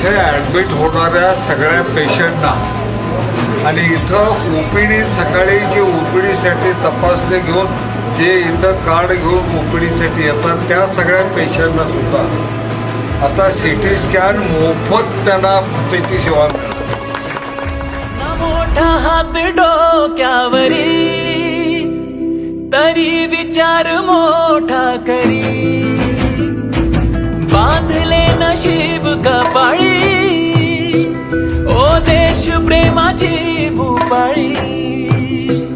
इथे ॲडमिट होणाऱ्या सगळ्या पेशंटना आणि इथं ओपीडी सकाळी जे ओपीडीसाठी तपासणी घेऊन जे इथं कार्ड घेऊन ओपीडीसाठी येतात त्या सगळ्या पेशंटना सुद्धा. आता सी टी स्कॅन मोफत त्यांना त्याची सेवा मोठा हात डोक्यावरी तरी विचार मोठा करी. बांधले नशीब पाळी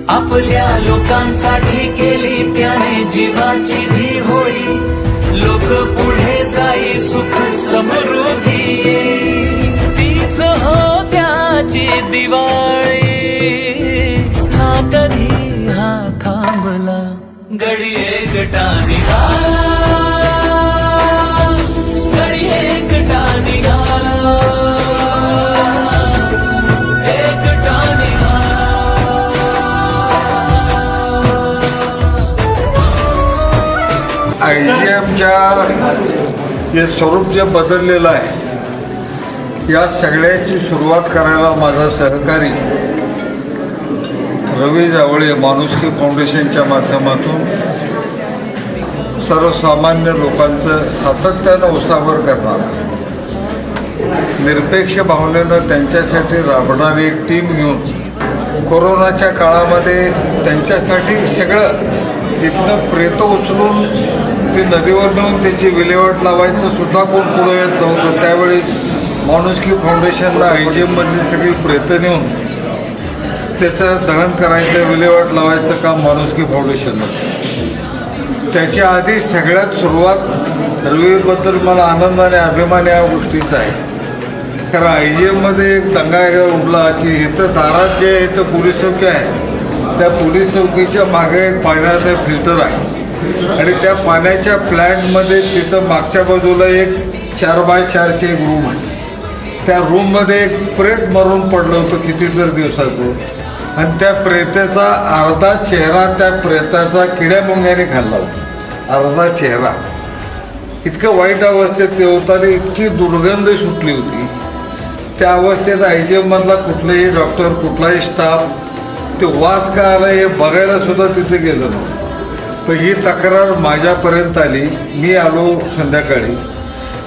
आपल्या लोकांसाठी केली त्याने जीवाची भी होळी. लोक पुढे जाई सुख समृद्धी. तीच हो त्याची दिवाळी. हा कधी हा थांबला गडी एकटा आय जी एमच्या हे स्वरूप जे बदललेलं आहे या सगळ्याची सुरुवात करायला माझा सहकारी रवी जावळे माणुसकी फाउंडेशनच्या माध्यमातून सर्वसामान्य लोकांचं सातत्यानं उसावर करणारा निरपेक्ष भावनेनं त्यांच्यासाठी राबणारी एक टीम घेऊन कोरोनाच्या काळामध्ये त्यांच्यासाठी सगळं इथनं प्रेत उचलून ते नदीवर नेऊन त्याची विल्हेवाट लावायचं सुद्धा कोण पुढे येत नव्हतं. त्यावेळी माणुसकी फाउंडेशनला आय जी एममधली सगळी प्रेतं नेऊन त्याचं दहन करायचं विल्हेवाट लावायचं काम माणुसकी फाउंडेशननं त्याच्या आधी सगळ्यात सुरुवात रवीबद्दल मला आनंद आणि अभिमान या गोष्टीचा आहे. कारण आय जी एममध्ये एक दंगा एकदा उडला की इथं दारात जे आहे इथं पोलीस चौकी आहे. त्या पोलीस चौकीच्या मागे एक पाण्याचं फिल्टर आहे. आणि त्या पाण्याच्या प्लॅन्टमध्ये तिथं मागच्या बाजूला एक चार बाय चारचे एक रूम आहे. त्या रूममध्ये एक प्रेत मरून पडलं होतं कितीतरी दिवसाचं. आणि त्या प्रेताचा अर्धा चेहरा त्या प्रेताचा किड्या मुंग्याने खाल्ला होता. अर्धा चेहरा. इतकं वाईट अवस्थेत ते होतं आणि इतकी दुर्गंध सुटली होती. त्या अवस्थेत आय जी एममधला कुठलाही डॉक्टर कुठलाही स्टाफ ते वास का आला हे बघायला सुद्धा तिथे गेलं नव्हतं पण ही तक्रार माझ्यापर्यंत आली. मी आलो संध्याकाळी.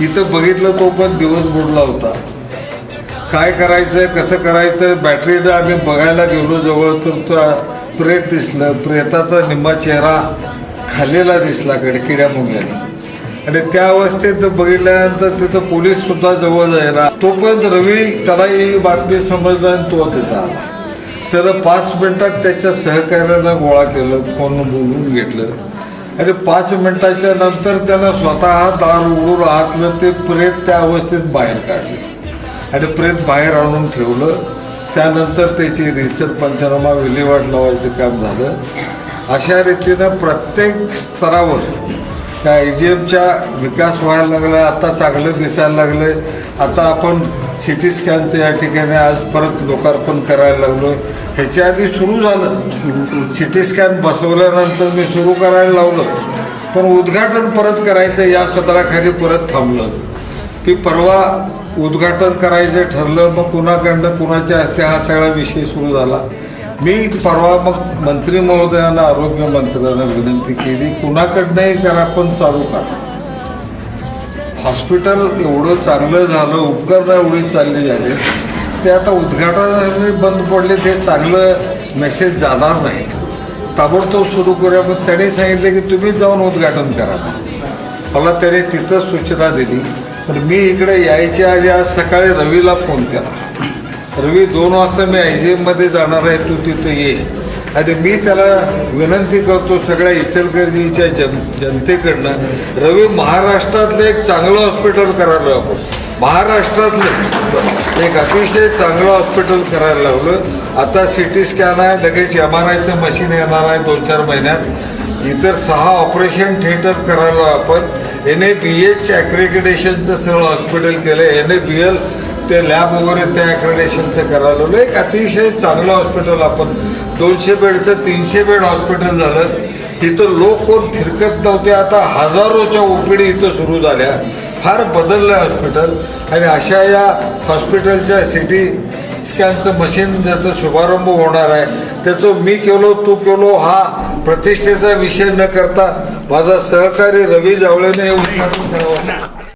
इथं बघितलं तो पण दिवस बुडला होता. काय करायचं कसं करायचं बॅटरीला आम्ही बघायला गेलो जवळ तर तो प्रेत दिसलं. प्रेताचा निम्मा चेहरा खाल्लेला दिसला कडे किड्या मुंग्याने. आणि त्या अवस्थेत बघितल्यानंतर तिथं पोलीस सुद्धा जवळ जायला. तोपर्यंत रवी त्याला ही बातमी समजला आणि तो तिथं आला. त्यानं पाच मिनिटात त्याच्या सहकार्यानं गोळा केलं फोन बोलून घेतलं. आणि पाच मिनिटाच्या नंतर त्यानं स्वतः दार उघडून आतलं ते प्रेत त्या अवस्थेत बाहेर काढले. आणि प्रेत बाहेर आणून ठेवलं. त्यानंतर त्याची रिसर पंचनामा विल्हेवाट लावायचं काम झालं. अशा रीतीनं प्रत्येक स्तरावर त्या आय जी एमचा विकास व्हायला लागला आता चांगलं दिसायला लागलं आता आपण सी टी स्कॅनचं या ठिकाणी आज परत लोकार्पण करायला लागलो. ह्याच्या आधी सुरू झालं. सी टी स्कॅन बसवल्यानंतर मी सुरू करायला लावलं. पण उद्घाटन परत करायचं या सदराखाली परत थांबलं. की परवा उद्घाटन करायचं ठरलं मग कुणाकडनं कुणाच्या हस्ते हा सगळा विषय सुरू झाला. मी परवा मग मंत्री महोदयाला आरोग्य मंत्र्यांना विनंती केली कुणाकडनंही करा पण चालू करा. हॉस्पिटल एवढं चांगलं झालं उपकरणं एवढी चालली झाली ते आता उद्घाटनाने बंद पडले ते चांगलं मेसेज जाणार नाही. ताबडतोब सुरू करूया पण त्याने सांगितले की तुम्ही जाऊन उद्घाटन करा. मला त्याने तिथं सूचना दिली. पण मी इकडे यायच्या आधी आज सकाळी रवीला फोन केला. रवी दोन वाजता मी आय जी एममध्ये जाणार आहे तू तिथं ये. आणि मी त्याला विनंती करतो सगळ्या इचलकरंजीच्या जन जनतेकडनं रवी महाराष्ट्रातलं एक चांगलं हॉस्पिटल करायला आपण. महाराष्ट्रातलं. एक अतिशय चांगलं हॉस्पिटल करायला लावलं. आता सी टी स्कॅन आहे लगेच एम आर आयचं मशीन येणार आहे दोन चार महिन्यात. इतर सहा ऑपरेशन थिएटर करायला आपण. एन ए बी एच ॲक्रेडिटेशनचं सगळं हॉस्पिटल केलं एन ए बी एल ते लॅब वगैरे त्या ॲक्रेडिटेशनचं करायला एक अतिशय चांगलं हॉस्पिटल आपण दोनशे बेडचं तीनशे बेड हॉस्पिटल झालं. इथं लोक कोण फिरकत नव्हते. आता हजारोच्या ओपीडी इथं सुरू झाल्या. फार बदललं आहे हॉस्पिटल आणि अशा या हॉस्पिटलच्या सिटी स्कॅनचं मशीन ज्याचा शुभारंभ होणार आहे त्याचं मी केलो तू केलो हा प्रतिष्ठेचा विषय न करता माझा सहकारी रवी जावळेने उद्घाटन करावं.